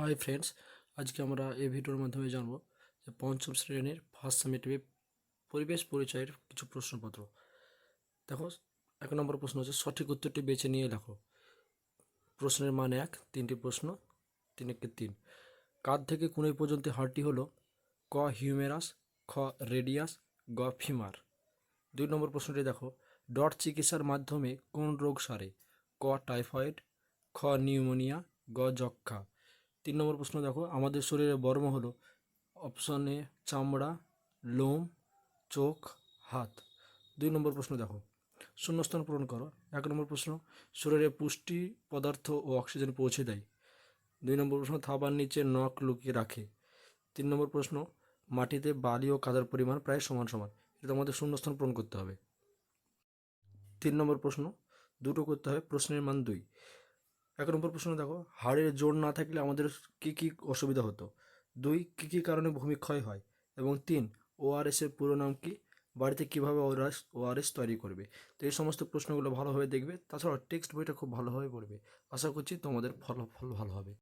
Hi friends আজকে আমরা এই ভিডিওর মাধ্যমে জানব যে পঞ্চম শ্রেণির ফার্স্ট সেমিটিভে পরিবেশ পরিচয়ের কিছু প্রশ্নপত্র। দেখো, এক নম্বর প্রশ্ন হচ্ছে, সঠিক উত্তরটি বেছে নিয়ে লেখো। প্রশ্নের মান এক, তিনটি প্রশ্ন, তিন একে তিন। কাঁধ থেকে কুড়ি পর্যন্ত হাড়টি হলো? ক, হিউমেরাস, খ, রেডিয়াস, গ, ফিমার। দুই নম্বর প্রশ্নটি দেখো, ডট চিকিৎসার মাধ্যমে কোন রোগ সারে? ক, টাইফয়েড, খ, নিউমোনিয়া, গ যক্ষা তিন নম্বর প্রশ্ন দেখো, আমাদের শরীরের বর্ম হলো অপশন এ চামড়া, লোম, চোখ, হাত। দুই নম্বর প্রশ্ন দেখো, শূন্যস্থান পূরণ করো। এক নম্বর প্রশ্ন, শরীরে পুষ্টি পদার্থ ও অক্সিজেন পৌঁছে দেয়। দুই নম্বর প্রশ্ন, থাবার নিচে নখ লুকিয়ে রাখে। তিন নম্বর প্রশ্ন, মাটিতে বালি ও কাদার পরিমাণ প্রায় সমান সমান। এটা আমাদের শূন্যস্থান পূরণ করতে হবে। তিন নম্বর প্রশ্ন, দুটো করতে হবে প্রশ্নের মান দুই। এক নম্বর প্রশ্ন দেখো, হাড়ের জোর না থাকলে আমাদের কী কী অসুবিধা হতো? দুই, কী কী কারণে ভূমিক্ষয় হয়? এবং তিন ওআরএসের পুরো নাম কী? বাড়িতে কীভাবে ওআরএস ওআরএস তৈরি করবে? তো এই সমস্ত প্রশ্নগুলো ভালোভাবে দেখবে। তাছাড়া টেক্সট বইটা খুব ভালোভাবে পড়বে। আশা করছি তোমাদের ফলাফল ভালো হবে।